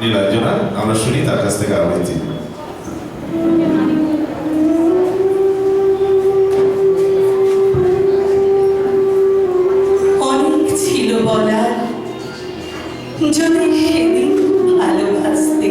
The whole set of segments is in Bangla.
নীলাঞ্জনা আমরা শুনি তার কাছ থেকে আবৃত্তি অনেক ছিল বলার যদি সেদিন ভালোবাসতে।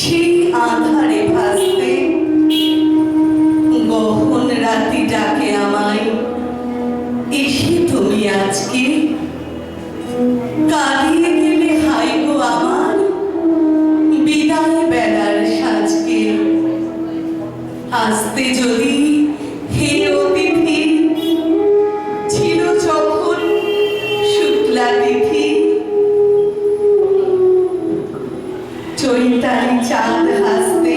সেই আধারে ভাসতে গহন রাতি আমায়, এসে তুমি আজকে কাঁদিয়ে গেলে হাই গো আমার বিদায় বেলার সাজকে। আসতে যদি হে অতিথি ছিল যখন শুক্লা তিথি চৈতালি চাঁদ হাসতে।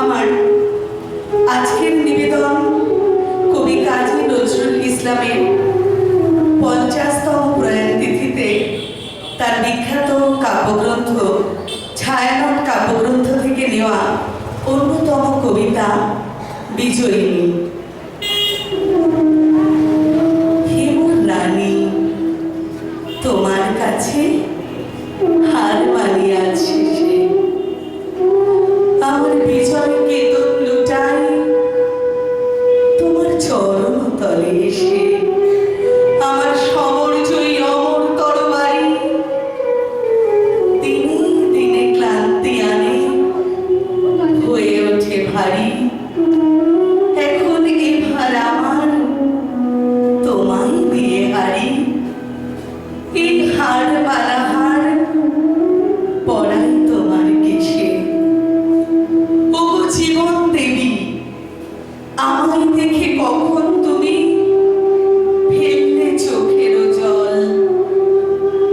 আমার আজকের নিবেদন কবি কাজী নজরুল ইসলামের পঞ্চাশতম প্রয়াণ তিথিতে তার বিখ্যাত কাব্যগ্রন্থ, ছায়ানট কাব্যগ্রন্থ থেকে নেওয়া অন্যতম কবিতা বিজয়িনী। হেমুর রানী, তোমার কাছে হার বালাহার পড়াই তোমার কেশে ও জীবন দেবী, আমায় দেখে কখন তুমি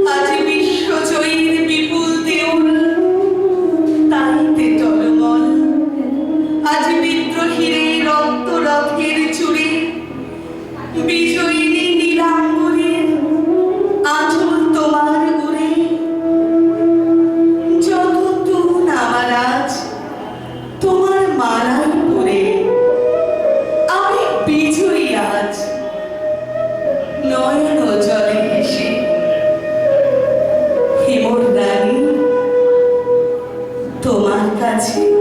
আজ বিশ্বজয়ীর বিপুল দেউল রক্ত রথের চুড়ি বিজয়িনী নয়ন জলে হেসে রানী তোমার কাছে